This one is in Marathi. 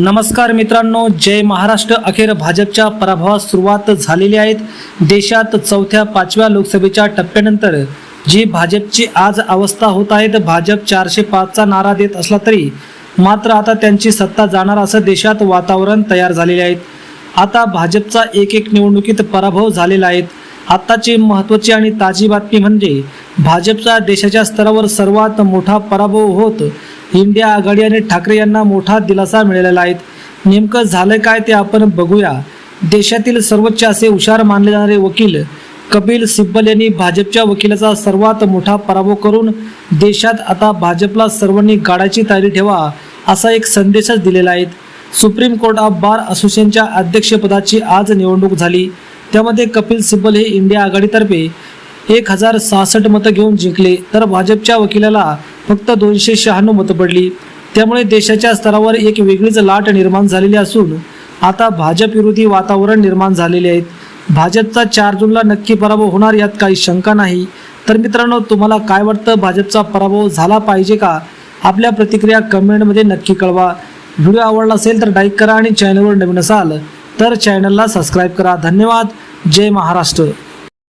नमस्कार मित्रांनो जय महाराष्ट्र. अखेर भाजपच्या पराभवास सुरुवात झालेली आहेत. देशात चौथ्या पाचव्या लोकसभेच्या टप्प्यानंतर जी भाजपची आज अवस्था होत आहे भाजप चारशे पाचचा नारा देत असला तरी मात्र आता त्यांची सत्ता जाणार असं देशात वातावरण तयार झालेले आहेत आता भाजपचा एक एक निवडणुकीत पराभव झालेला आहे. आत्ताची महत्त्वाची आणि ताजी बातमी म्हणजे भाजपचा देशाच्या स्तरावर सर्वात मोठा पराभव होत इंडिया आघाडी आणि ठाकरे यांना मोठा दिलासा मिळालेला आहे. नेमकं झालं काय ते आपण बघूया. देशातील सर्वोच्च असे हुशार मानले जाणारे वकील कपिल सिब्बल यांनी भाजपच्या वकिलाचा सर्वात मोठा पराभव करून देशात आता भाजपला सर्वांनी गाडाची तयारी ठेवा असा एक संदेशच दिलेला आहे. सुप्रीम कोर्ट ऑफ बार असोसिएशनच्या अध्यक्षपदाची आज निवडणूक झाली. त्यामध्ये कपिल सिब्बल हे इंडिया आघाडीतर्फे एक हजार सहासष्ट मतं घेऊन जिंकले. तर भाजपच्या वकिलाला फक्त दोनशे शहाण्णव मतं पडली. त्यामुळे देशाच्या स्तरावर एक वेगळीच लाट निर्माण झालेली असून आता भाजप विरोधी वातावरण निर्माण झालेले आहेत. भाजपचा चार जूनला नक्की पराभव होणार यात काही शंका नाही. तर मित्रांनो तुम्हाला काय वाटतं? भाजपचा पराभव झाला पाहिजे का? आपल्या प्रतिक्रिया कमेंटमध्ये नक्की कळवा. व्हिडिओ आवडला असेल तर लाईक करा आणि चॅनलवर नवीन असाल तर चॅनलला सबस्क्राईब करा. धन्यवाद. जय महाराष्ट्र.